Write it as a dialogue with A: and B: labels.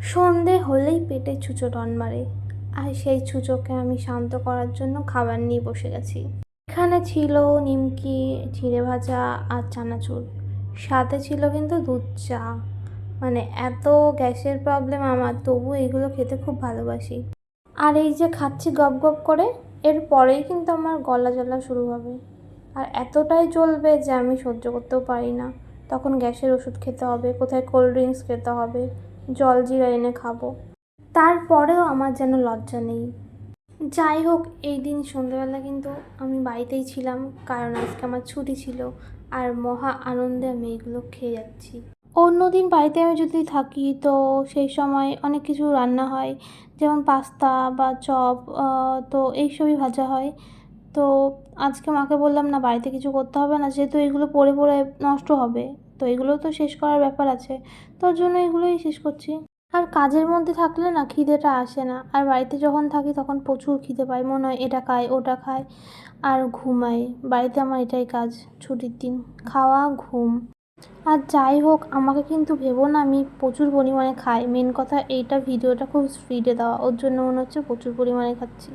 A: সন্ধে হলেই পেটে ছুঁচো টন মারে আর সেই ছুঁচোকে আমি শান্ত করার জন্য খাবার নিয়ে বসে গেছি। এখানে ছিল নিমকি, চিড়ে ভাজা আর চানাচুর। সাথে ছিল কিন্তু দুধ চা। মানে এত গ্যাসের প্রবলেম আমার তবু এগুলো খেতে খুব ভালোবাসি। আর এই যে খাচ্ছি গপ গপ করে, এর পরেই কিন্তু আমার গলা জ্বলা শুরু হবে। আর এতটাই চলবে যে আমি সহ্য করতেও পারি না। তখন গ্যাসের ওষুধ খেতে হবে, কোথায় কোল্ড ড্রিঙ্কস খেতে হবে জল জিরা এনে খাব। তারপরেও আমার যেন লজ্জা নেই। যাই হোক, এই দিন সন্ধ্যেবেলা কিন্তু আমি বাড়িতেই ছিলাম, কারণ আজকে আমার ছুটি ছিল আর মহা আনন্দে আমি এইগুলো খেয়ে যাচ্ছি। অন্য দিন বাড়িতে আমি যদি থাকি তো সেই সময় অনেক কিছু রান্না হয়, যেমন পাস্তা বা চপ তো এইসবই ভাজা হয়। তো আজকে মাকে বললাম, না, বাড়িতে কিছু করতে হবে না, যেহেতু এগুলো পড়ে পড়ে নষ্ট হবে। তো এগুলো তো শেষ করার ব্যাপার আছে। তোর জন্য এগুলোই শেষ করছি। আর কাজের মধ্যে থাকলে না খিদেটা আসে না। আর বাড়িতে যখন থাকি তখন প্রচুর খিদে পাই মনে হয় এটা খাই ওটা খাই আর ঘুমাই। বাড়িতে আমার এটাই কাজ, ছুটির দিন। খাওয়া, ঘুম। আর যাই হোক, আমাকে কিন্তু ভেবো না আমি প্রচুর পরিমাণে খাই। মেন কথা এইটা ভিডিওটা খুব স্পিডে দেওয়া। ওর জন্য মনে হচ্ছে প্রচুর পরিমাণে খাচ্ছি।